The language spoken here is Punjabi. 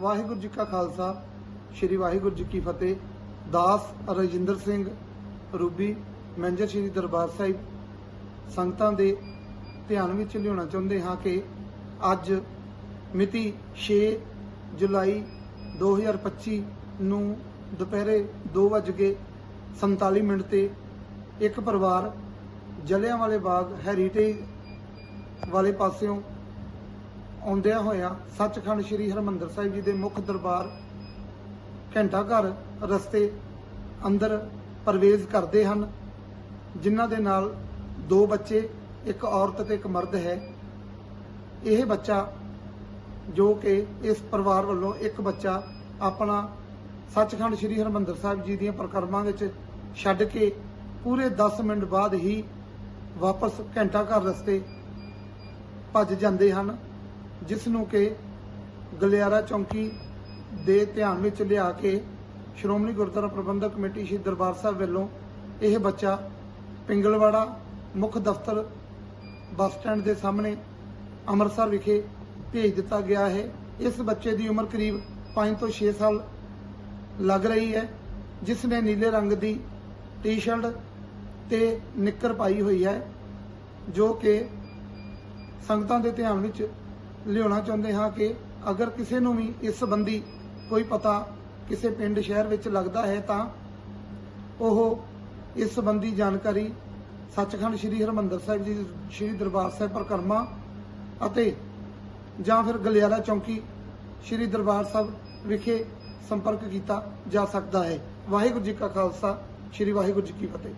ਵਾਹਿਗੁਰੂ ਜੀ ਕਾ ਖਾਲਸਾ, ਸ੍ਰੀ ਵਾਹਿਗੁਰੂ ਜੀ ਕੀ ਫਤਿਹ। ਦਾਸ ਰਜਿੰਦਰ ਸਿੰਘ ਰੂਬੀ, ਮੈਨੇਜਰ ਸ੍ਰੀ ਦਰਬਾਰ ਸਾਹਿਬ, ਸੰਗਤਾਂ ਦੇ ਧਿਆਨ ਵਿੱਚ ਲਿਆਉਣਾ ਚਾਹੁੰਦੇ ਹਾਂ ਕਿ ਅੱਜ ਮਿਤੀ 6 ਜੁਲਾਈ 2025 ਨੂੰ ਦੁਪਹਿਰੇ 2:47 ਮਿੰਟ ਤੇ ਇੱਕ ਪਰਿਵਾਰ ਜਲਿਆਂਵਾਲੇ ਬਾਗ ਹੈਰੀਟੇਜ ਵਾਲੇ ਪਾਸਿਓਂ ਆਉਂਦਿਆਂ ਹੋਇਆਂ ਸੱਚਖੰਡ ਸ੍ਰੀ ਹਰਮੰਦਰ ਸਾਹਿਬ ਜੀ ਦੇ ਮੁੱਖ ਦਰਬਾਰ ਘੰਟਾ ਘਰ ਰਸਤੇ ਅੰਦਰ ਪ੍ਰਵੇਸ਼ ਕਰਦੇ ਹਨ, ਜਿਨ੍ਹਾਂ ਦੇ ਨਾਲ ਦੋ ਬੱਚੇ, ਇੱਕ ਔਰਤ ਤੇ ਇੱਕ ਮਰਦ ਹੈ। ਇਹ ਬੱਚਾ ਜੋ ਕਿ ਇਸ ਪਰਿਵਾਰ ਵੱਲੋਂ ਇੱਕ ਬੱਚਾ ਆਪਣਾ ਸੱਚਖੰਡ ਸ੍ਰੀ ਹਰਮੰਦਰ ਸਾਹਿਬ ਜੀ ਦੀਆਂ ਪ੍ਰਕਰਮਾਂ ਵਿੱਚ ਛੱਡ ਕੇ ਪੂਰੇ 10 ਮਿੰਟ ਬਾਅਦ ਹੀ ਵਾਪਸ ਘੰਟਾ ਘਰ ਰਸਤੇ ਭੱਜ ਜਾਂਦੇ ਹਨ। ਜਿਸ ਨੂੰ ਕਿ ਗਲਿਆਰਾ ਚੌਂਕੀ ਦੇ ਧਿਆਨ ਵਿੱਚ ਲਿਆ ਕੇ ਸ਼੍ਰੋਮਣੀ ਗੁਰਦੁਆਰਾ ਪ੍ਰਬੰਧਕ ਕਮੇਟੀ ਸ਼੍ਰੀ ਦਰਬਾਰ ਸਾਹਿਬ ਵੱਲੋਂ ਇਹ ਬੱਚਾ ਪਿੰਗਲਵਾੜਾ ਮੁੱਖ ਦਫ਼ਤਰ ਬੱਸ ਸਟੈਂਡ ਦੇ ਸਾਹਮਣੇ ਅੰਮ੍ਰਿਤਸਰ ਵਿਖੇ ਭੇਜ ਦਿੱਤਾ ਗਿਆ ਹੈ। ਇਸ ਬੱਚੇ ਦੀ ਉਮਰ ਕਰੀਬ 5 ਤੋਂ 6 ਸਾਲ ਲੱਗ ਰਹੀ ਹੈ, ਜਿਸ ਨੇ ਨੀਲੇ ਰੰਗ ਦੀ ਟੀ-ਸ਼ਰਟ ਤੇ ਨਿੱਕਰ ਪਾਈ ਹੋਈ ਹੈ, ਜੋ ਕਿ ਸੰਗਤਾਂ ਦੇ ਧਿਆਨ ਵਿੱਚ ਲਿਆਉਣਾ ਚਾਹੁੰਦੇ ਹਾਂ ਕਿ ਅਗਰ ਕਿਸੇ ਨੂੰ ਵੀ ਇਸ ਸੰਬੰਧੀ ਕੋਈ ਪਤਾ ਕਿਸੇ ਪਿੰਡ, ਸ਼ਹਿਰ ਵਿੱਚ ਲੱਗਦਾ ਹੈ ਤਾਂ ਉਹ ਇਸ ਸੰਬੰਧੀ ਜਾਣਕਾਰੀ ਸੱਚਖੰਡ ਸ੍ਰੀ ਹਰਮੰਦਰ ਸਾਹਿਬ ਜੀ, ਸ੍ਰੀ ਦਰਬਾਰ ਸਾਹਿਬ ਪਰਿਕਰਮਾ ਅਤੇ ਜਾਂ ਫਿਰ ਗਲਿਆਰਾ ਚੌਂਕੀ ਸ੍ਰੀ ਦਰਬਾਰ ਸਾਹਿਬ ਵਿਖੇ ਸੰਪਰਕ ਕੀਤਾ ਜਾ ਸਕਦਾ ਹੈ। ਵਾਹਿਗੁਰੂ ਜੀ ਕਾ ਖਾਲਸਾ, ਸ੍ਰੀ ਵਾਹਿਗੁਰੂ ਜੀ ਕੀ ਫਤਿਹ।